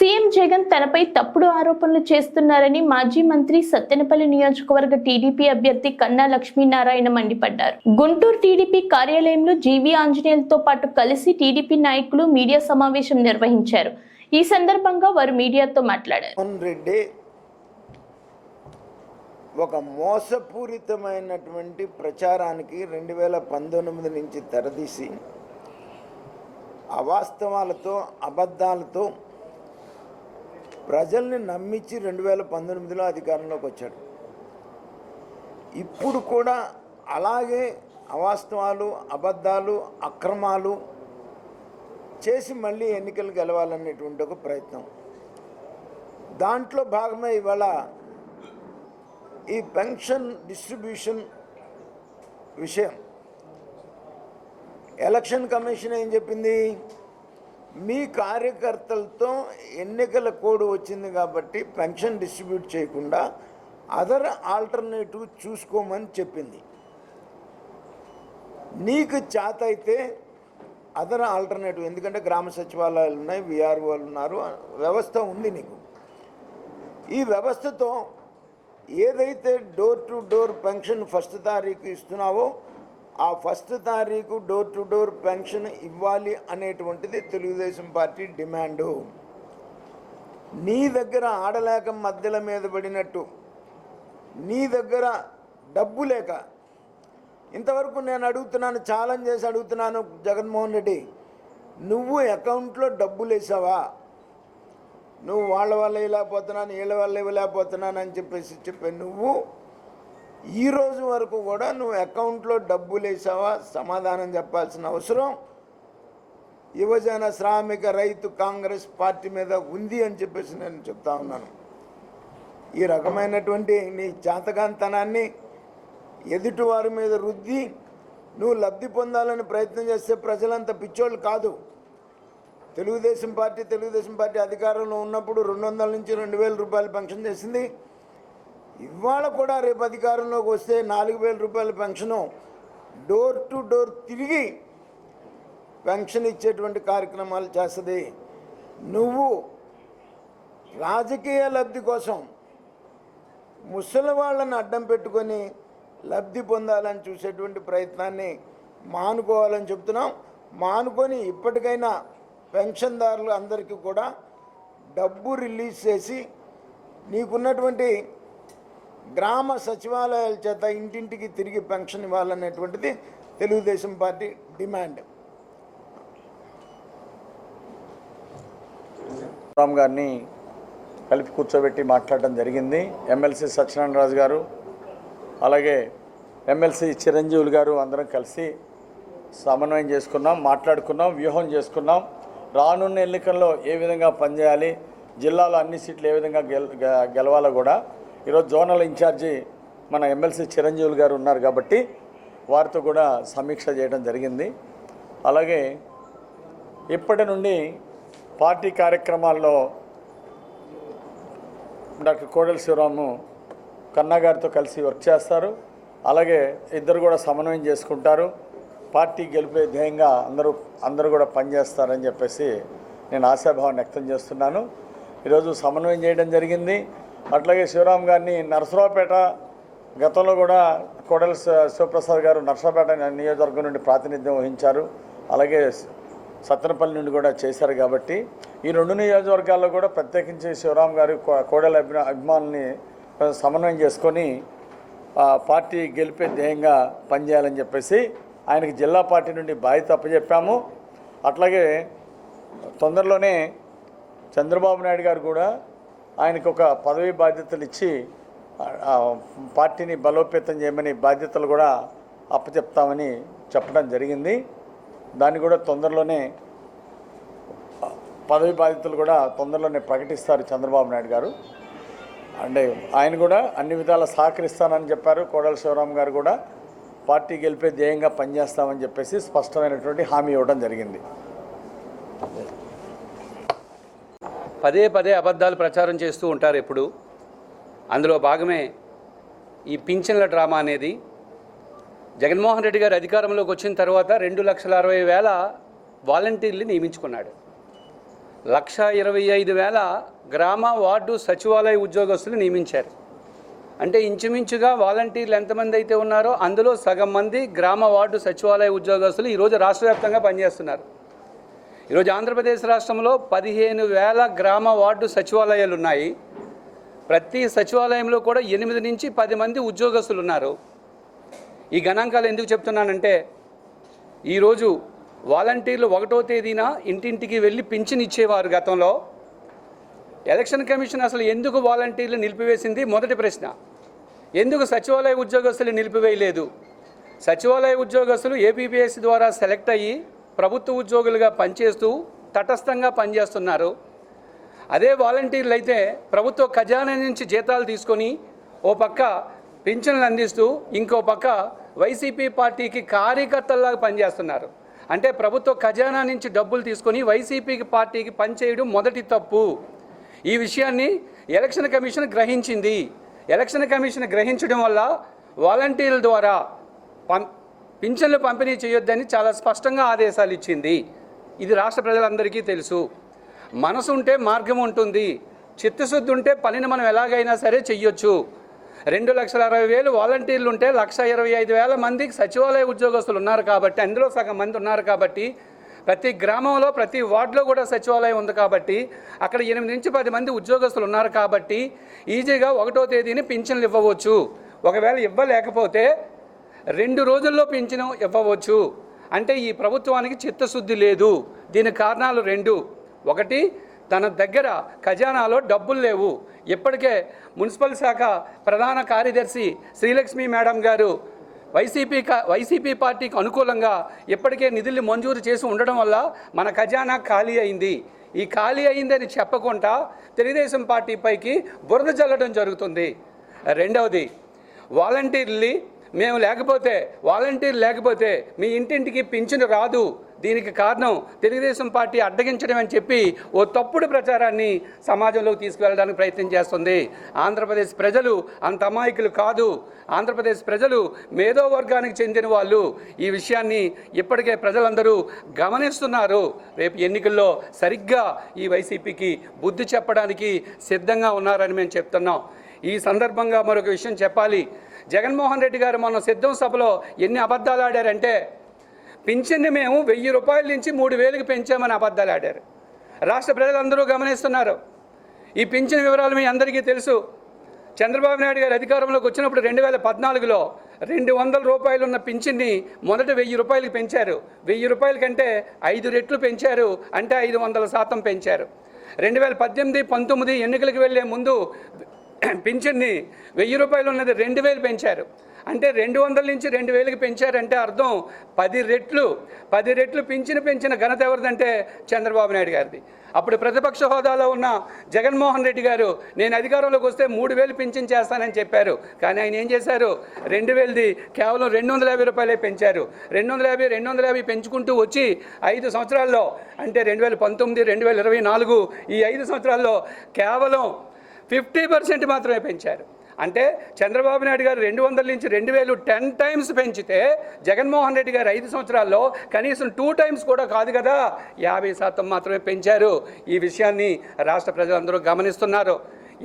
CM Jagan తనపై తప్పుడు ఆరోపణలు చేస్తున్నారని మాజీ మంత్రి సత్తెనపల్లి నియోజకవర్గ టీడీపీ అభ్యర్థి కన్నా లక్ష్మీనారాయణ మండిపడ్డారు. గుంటూరు టీడీపీ కార్యాలయంలో జీవీ ఆంజనేయులతో పాటు కలిసి టీడీపీ నాయకులు మీడియా సమావేశం నిర్వహించారు. ఈ సందర్భంగా వారు మీడియాతో మాట్లాడారు. రెడ్డి ఒక మోసపూరితమైనటువంటి ప్రచారానికి రెండు వేల పంతొమ్మిది నుంచి తెరదీసి అవాస్తవాలతో అబద్ధాలతో ప్రజల్ని నమ్మించి రెండు వేల పంతొమ్మిదిలో అధికారంలోకి వచ్చాడు. ఇప్పుడు కూడా అలాగే అవాస్తవాలు అబద్ధాలు అక్రమాలు చేసి మళ్ళీ ఎన్నికలు గెలవాలనేటువంటి ఒక ప్రయత్నం. దాంట్లో భాగమే ఇవాళ ఈ పెన్షన్ డిస్ట్రిబ్యూషన్ విషయం. ఎలక్షన్ కమిషన్ ఏం చెప్పింది? మీ కార్యకర్తలతో ఎన్నికల కోడ్ వచ్చింది కాబట్టి పెన్షన్ డిస్ట్రిబ్యూట్ చేయకుండా అదర్ ఆల్టర్నేటివ్ చూసుకోమని చెప్పింది. నీకు చేత అయితే అదర్ ఆల్టర్నేటివ్ ఎందుకంటే గ్రామ సచివాలయాలు ఉన్నాయి విఆర్ఓలు ఉన్నారు వ్యవస్థ ఉంది నీకు. ఈ వ్యవస్థతో ఏదైతే door to door pension first తారీఖు ఇస్తున్నావో ఆ ఫస్ట్ తారీఖు డోర్ టు డోర్ పెన్షన్ ఇవ్వాలి అనేటువంటిది తెలుగుదేశం పార్టీ డిమాండు. నీ దగ్గర ఆడలేక మధ్యల మీద పడినట్టు నీ దగ్గర డబ్బు లేక. ఇంతవరకు నేను అడుగుతున్నాను ఛాలెంజ్ చేసి అడుగుతున్నాను జగన్మోహన్ రెడ్డి నువ్వు అకౌంట్లో డబ్బులు వేసావా నువ్వు వాళ్ళ వల్ల ఇవ్వలేకపోతున్నాను వీళ్ళ వల్ల ఇవ్వలేకపోతున్నాను అని చెప్పేసి చెప్పే నువ్వు ఈ రోజు వరకు కూడా నువ్వు అకౌంట్లో డబ్బులు వేసావా? సమాధానం చెప్పాల్సిన అవసరం. యువజన శ్రామిక రైతు కాంగ్రెస్ పార్టీ మీద ఉంది అని చెప్పేసి నేను చెప్తా ఉన్నాను. ఈ రకమైనటువంటి నీ చాతకాంతనాన్ని ఎదుటివారి మీద రుద్ది నువ్వు లబ్ధి పొందాలని ప్రయత్నం చేస్తే ప్రజలంత పిచ్చోళ్ళు కాదు. తెలుగుదేశం పార్టీ తెలుగుదేశం పార్టీ అధికారంలో ఉన్నప్పుడు రెండు వందల నుంచి రెండు వేల రూపాయలు పెన్షన్ చేసింది. ఇవాళ కూడా రేపు అధికారంలోకి వస్తే నాలుగు వేల రూపాయల పెన్షను డోర్ టు డోర్ తిరిగి పెన్షన్ ఇచ్చేటువంటి కార్యక్రమాలు చేస్తుంది. నువ్వు రాజకీయ లబ్ధి కోసం ముసలి వాళ్ళని అడ్డం పెట్టుకొని లబ్ధి పొందాలని చూసేటువంటి ప్రయత్నాన్ని మానుకోవాలని చెప్తున్నాం. మానుకొని ఇప్పటికైనా పెన్షన్దారులు అందరికీ కూడా డబ్బు రిలీజ్ చేసి నీకున్నటువంటి గ్రామ సచివాలయాల చేత ఇంటింటికి తిరిగి పెన్షన్ ఇవ్వాలనేటువంటిది తెలుగుదేశం పార్టీ డిమాండ్. రామ్ గారిని కలిపి కూర్చోబెట్టి మాట్లాడడం జరిగింది. ఎమ్మెల్సీ సత్యనారాయణ రాజు గారు అలాగే ఎమ్మెల్సీ చిరంజీవులు గారు అందరం కలిసి సమన్వయం చేసుకున్నాం మాట్లాడుకున్నాం వ్యూహం చేసుకున్నాం. రానున్న ఎన్నికల్లో ఏ విధంగా పనిచేయాలి జిల్లాలో అన్ని సీట్లు ఏ విధంగా గెల్ గెలవాలో కూడా ఈరోజు జోనల్ ఇన్ఛార్జి మన ఎమ్మెల్సీ చిరంజీవులు గారు ఉన్నారు కాబట్టి వారితో కూడా సమీక్ష చేయడం జరిగింది. అలాగే ఇప్పటి నుండి పార్టీ కార్యక్రమాల్లో డాక్టర్ కోడెల శివరాము కన్నాగారితో కలిసి వర్క్ చేస్తారు. అలాగే ఇద్దరు కూడా సమన్వయం చేసుకుంటారు. పార్టీ గెలిపే ధ్యేయంగా అందరూ అందరూ కూడా పనిచేస్తారని చెప్పేసి నేను ఆశాభావం వ్యక్తం చేస్తున్నాను. ఈరోజు సమన్వయం చేయడం జరిగింది. అట్లాగే శివరాం గారిని నరసరావుపేట గతంలో కూడా కోడెల శివప్రసాద్ గారు నరసరావుపేట నియోజకవర్గం నుండి ప్రాతినిధ్యం వహించారు. అలాగే సత్తెనపల్లి నుండి కూడా చేశారు కాబట్టి ఈ రెండు నియోజకవర్గాల్లో కూడా ప్రత్యేకించి శివరాం గారు కోడెల అభిమా అభిమానుల్ని సమన్వయం చేసుకొని పార్టీ గెలిపే ధ్యేయంగా పనిచేయాలని చెప్పేసి ఆయనకి జిల్లా పార్టీ నుండి బాధ్యత అప్పచెప్పాము అట్లాగే తొందరలోనే చంద్రబాబు నాయుడు గారు కూడా ఆయనకు ఒక పదవి బాధ్యతలు ఇచ్చి పార్టీని బలోపేతం చేయమని బాధ్యతలు కూడా అప్పచెప్తామని చెప్పడం జరిగింది. దాన్ని కూడా తొందరలోనే పదవీ పదవి బాధ్యతలు కూడా తొందరలోనే ప్రకటిస్తారు చంద్రబాబు నాయుడు గారు. అంటే ఆయన కూడా అన్ని విధాలా సహకరిస్తానని చెప్పారు. కోడల శివరాం గారు కూడా పార్టీ గెలిపే ధ్యేయంగా పనిచేస్తామని చెప్పేసి స్పష్టమైనటువంటి హామీ ఇవ్వడం జరిగింది. పదే పదే అబద్ధాలు ప్రచారం చేస్తూ ఉంటారు ఎప్పుడు. అందులో భాగమే ఈ పింఛన్ల డ్రామా అనేది. జగన్మోహన్ రెడ్డి గారు అధికారంలోకి వచ్చిన తర్వాత రెండు లక్షల అరవై వేల వాలంటీర్లు నియమించుకున్నాడు. లక్ష ఇరవై ఐదు వేల గ్రామ వార్డు సచివాలయ ఉద్యోగస్తులు నియమించారు. అంటే ఇంచుమించుగా వాలంటీర్లు ఎంతమంది అయితే ఉన్నారో అందులో సగం మంది గ్రామ వార్డు సచివాలయ ఉద్యోగస్తులు ఈరోజు రాష్ట్ర వ్యాప్తంగా పనిచేస్తున్నారు. ఈరోజు ఆంధ్రప్రదేశ్ రాష్ట్రంలో పదిహేను వేల గ్రామ వార్డు సచివాలయాలు ఉన్నాయి. ప్రతి సచివాలయంలో కూడా ఎనిమిది నుంచి పది మంది ఉద్యోగస్తులు ఉన్నారు. ఈ గణాంకాలు ఎందుకు చెప్తున్నానంటే ఈరోజు వాలంటీర్లు ఒకటో తేదీన ఇంటింటికి వెళ్ళి పింఛన్ ఇచ్చేవారు గతంలో. ఎలక్షన్ కమిషన్ అసలు ఎందుకు వాలంటీర్లు నిలిపివేసింది? మొదటి ప్రశ్న. ఎందుకు సచివాలయ ఉద్యోగస్తులు నిలిపివేయలేదు? సచివాలయ ఉద్యోగస్తులు ఏపీపీఎస్ ద్వారా సెలెక్ట్ అయ్యి ప్రభుత్వ ఉద్యోగులుగా పనిచేస్తూ తటస్థంగా పనిచేస్తున్నారు. అదే వాలంటీర్లు అయితే ప్రభుత్వ ఖజానా నుంచి జీతాలు తీసుకొని ఓ పక్క పింఛన్లు అందిస్తూ ఇంకో పక్క వైసీపీ పార్టీకి కార్యకర్తల్లాగా పనిచేస్తున్నారు. అంటే ప్రభుత్వ ఖజానా నుంచి డబ్బులు తీసుకొని వైసీపీకి పార్టీకి పనిచేయడం మొదటి తప్పు. ఈ విషయాన్ని ఎలక్షన్ కమిషన్ గ్రహించింది. ఎలక్షన్ కమిషన్ గ్రహించడం వల్ల వాలంటీర్ల ద్వారా పం పింఛన్లు పంపిణీ చేయొద్దని చాలా స్పష్టంగా ఆదేశాలు ఇచ్చింది. ఇది రాష్ట్ర ప్రజలందరికీ తెలుసు. మనసు ఉంటే మార్గం ఉంటుంది. చిత్తశుద్ధి ఉంటే పనిని మనం ఎలాగైనా సరే చెయ్యొచ్చు. రెండు లక్షల అరవై వేలు వాలంటీర్లు ఉంటే లక్ష ఇరవై ఐదు వేల మందికి సచివాలయ ఉద్యోగస్తులు ఉన్నారు కాబట్టి అందులో సగం మంది ఉన్నారు కాబట్టి ప్రతి గ్రామంలో ప్రతి వార్డులో కూడా సచివాలయం ఉంది కాబట్టి అక్కడ ఎనిమిది నుంచి పది మంది ఉద్యోగస్తులు ఉన్నారు కాబట్టి ఈజీగా ఒకటో తేదీని పింఛన్లు ఇవ్వవచ్చు. ఒకవేళ ఇవ్వలేకపోతే రెండు రోజుల్లో పెంచిన ఇవ్వవచ్చు. అంటే ఈ ప్రభుత్వానికి చిత్తశుద్ధి లేదు. దీని కారణాలు రెండు. ఒకటి తన దగ్గర ఖజానాలో డబ్బులు లేవు. ఇప్పటికే మున్సిపల్ శాఖ ప్రధాన కార్యదర్శి శ్రీలక్ష్మి మేడం గారు వైసీపీ వైసీపీ పార్టీకి అనుకూలంగా ఇప్పటికే నిధులు మంజూరు చేసి ఉండడం వల్ల మన ఖజానా ఖాళీ అయింది. ఈ ఖాళీ అయిందని చెప్పకుండా తెలుగుదేశం పార్టీపైకి బురద చల్లడం జరుగుతుంది. రెండవది వాలంటీర్లీ మేము లేకపోతే వాలంటీర్ లేకపోతే మీ ఇంటింటికి పింఛను రాదు. దీనికి కారణం తెలుగుదేశం పార్టీ అడ్డగించడం అని చెప్పి ఓ తప్పుడు ప్రచారాన్ని సమాజంలోకి తీసుకువెళ్ళడానికి ప్రయత్నం చేస్తుంది. ఆంధ్రప్రదేశ్ ప్రజలు అంత అమాయకులు కాదు. ఆంధ్రప్రదేశ్ ప్రజలు మేధో వర్గానికి చెందిన వాళ్ళు. ఈ విషయాన్ని ఇప్పటికే ప్రజలందరూ గమనిస్తున్నారు. రేపు ఎన్నికల్లో సరిగ్గా ఈ వైసీపీకి బుద్ధి చెప్పడానికి సిద్ధంగా ఉన్నారని మేము చెప్తున్నాం. ఈ సందర్భంగా మరొక విషయం చెప్పాలి. జగన్మోహన్ రెడ్డి గారు మొన్న సిద్ధం సభలో ఎన్ని అబద్ధాలు ఆడారంటే పింఛన్ని మేము వెయ్యి రూపాయల నుంచి మూడు వేలకు పెంచామని అబద్ధాలు ఆడారు. రాష్ట్ర ప్రజలందరూ గమనిస్తున్నారు. ఈ పింఛన్ వివరాలు మీ అందరికీ తెలుసు. చంద్రబాబు నాయుడు గారు అధికారంలోకి వచ్చినప్పుడు రెండు వేల పద్నాలుగులో రెండు వందల రూపాయలు ఉన్న పింఛన్ని మొదట వెయ్యి రూపాయలకు పెంచారు. వెయ్యి రూపాయల కంటే ఐదు రెట్లు పెంచారు అంటే ఐదు వందల శాతం పెంచారు. రెండు వేల పద్దెనిమిది పంతొమ్మిది ఎన్నికలకు వెళ్ళే ముందు పింఛన్ని వెయ్యి రూపాయలు ఉన్నది రెండు వేలు పెంచారు. అంటే రెండు వందల నుంచి రెండు వేలకి పెంచారంటే అర్థం పది రెట్లు. పది రెట్లు పింఛను పెంచిన ఘనత ఎవరిదంటే చంద్రబాబు నాయుడు గారిది. అప్పుడు ప్రతిపక్ష హోదాలో ఉన్న జగన్మోహన్ రెడ్డి గారు నేను అధికారంలోకి వస్తే మూడు వేలు పింఛన్ చేస్తానని చెప్పారు. కానీ ఆయన ఏం చేశారు? రెండు వేలది కేవలం రెండు వందల యాభై రూపాయలే పెంచారు. రెండు వందల యాభై రెండు వందల యాభై పెంచుకుంటూ వచ్చి ఐదు సంవత్సరాల్లో అంటే రెండు వేల పంతొమ్మిది రెండు వేల ఇరవై నాలుగు ఈ ఐదు సంవత్సరాల్లో కేవలం ఫిఫ్టీ పర్సెంట్ మాత్రమే పెంచారు. అంటే చంద్రబాబు నాయుడు గారు రెండు వందల నుంచి రెండు వేలు టెన్ టైమ్స్ పెంచితే జగన్మోహన్ రెడ్డి గారు ఐదు సంవత్సరాల్లో కనీసం టూ టైమ్స్ కూడా కాదు కదా యాభై శాతం మాత్రమే పెంచారు. ఈ విషయాన్ని రాష్ట్ర ప్రజలందరూ గమనిస్తున్నారు.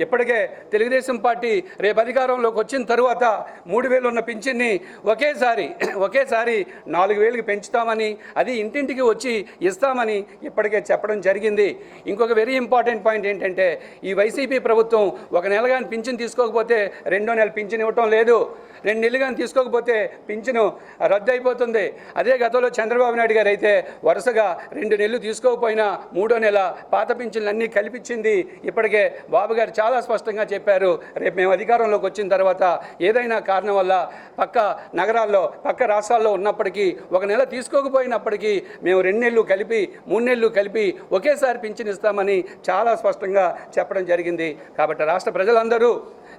ఇప్పటికే తెలుగుదేశం పార్టీ రేపు అధికారంలోకి వచ్చిన తరువాత మూడు వేలు ఉన్న పింఛన్ని ఒకేసారి ఒకేసారి నాలుగు వేలకు పెంచుతామని అది ఇంటింటికి వచ్చి ఇస్తామని ఇప్పటికే చెప్పడం జరిగింది. ఇంకొక వెరీ ఇంపార్టెంట్ పాయింట్ ఏంటంటే ఈ వైసీపీ ప్రభుత్వం ఒక నెల కానీ పింఛన్ తీసుకోకపోతే రెండో నెల పింఛన్ ఇవ్వటం లేదు. రెండు నెలలు కానీ తీసుకోకపోతే పింఛను రద్దు అయిపోతుంది. అదే గతంలో చంద్రబాబు నాయుడు గారు అయితే వరుసగా రెండు నెలలు తీసుకోకపోయినా మూడో నెల పాత పింఛన్లు అన్నీ కల్పించింది. ఇప్పటికే బాబు గారు చాలా స్పష్టంగా చెప్పారు. రేపు మేము అధికారంలోకి వచ్చిన తర్వాత ఏదైనా కారణం వల్ల పక్క నగరాల్లో పక్క రాష్ట్రాల్లో ఉన్నప్పటికీ ఒక నెల తీసుకోకపోయినప్పటికీ మేము రెండు నెలలు కలిపి మూడు నెలలు కలిపి ఒకేసారి పింఛన్ ఇస్తామని చాలా స్పష్టంగా చెప్పడం జరిగింది. కాబట్టి రాష్ట్ర ప్రజలందరూ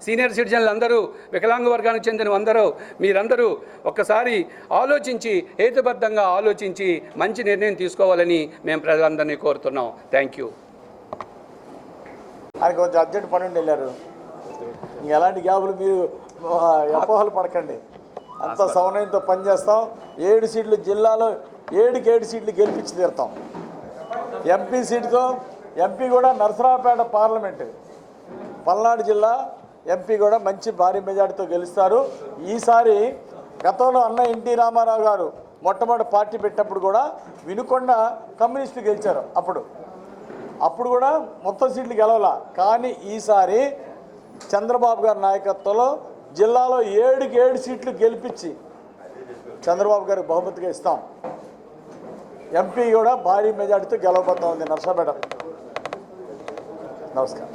సీనియర్ సిటిజన్లు అందరూ వికలాంగ వర్గానికి చెందిన అందరూ మీరందరూ ఒక్కసారి ఆలోచించి హేతుబద్ధంగా ఆలోచించి మంచి నిర్ణయం తీసుకోవాలని మేము ప్రజలందరినీ కోరుతున్నాం. Thank you. ఆయన కొంచెం అర్జెంట్ పని ఉండి వెళ్ళారు. ఇంక ఎలాంటి గ్యాపులు మీరు అపోహలు పడకండి. అంత సమన్వయంతో పనిచేస్తాం ఏడు సీట్లు జిల్లాలో ఏడుకి ఏడు సీట్లు గెలిపించి తీరుతాం. ఎంపీ సీటుతో ఎంపీ కూడా నరసరావుపేట పార్లమెంట్. పల్నాడు జిల్లా ఎంపీ కూడా మంచి భారీ మెజార్టీతో గెలుస్తారు. ఈసారి గతంలో అన్న ఎన్టీ రామారావు గారు మొట్టమొదటి పార్టీ పెట్టినప్పుడు కూడా వినుకొండ కమ్యూనిస్టులు గెలిచారు అప్పుడు. అప్పుడు కూడా మొత్తం సీట్లు గెలవాల. కానీ ఈసారి చంద్రబాబు గారి నాయకత్వంలో జిల్లాలో ఏడుకి ఏడు సీట్లు గెలిపించి చంద్రబాబు గారికి బహుమతిగా ఇస్తాం. ఎంపీ కూడా భారీ మెజార్టీతో గెలవబోతా ఉంది నర్సాపేట నమస్కారం.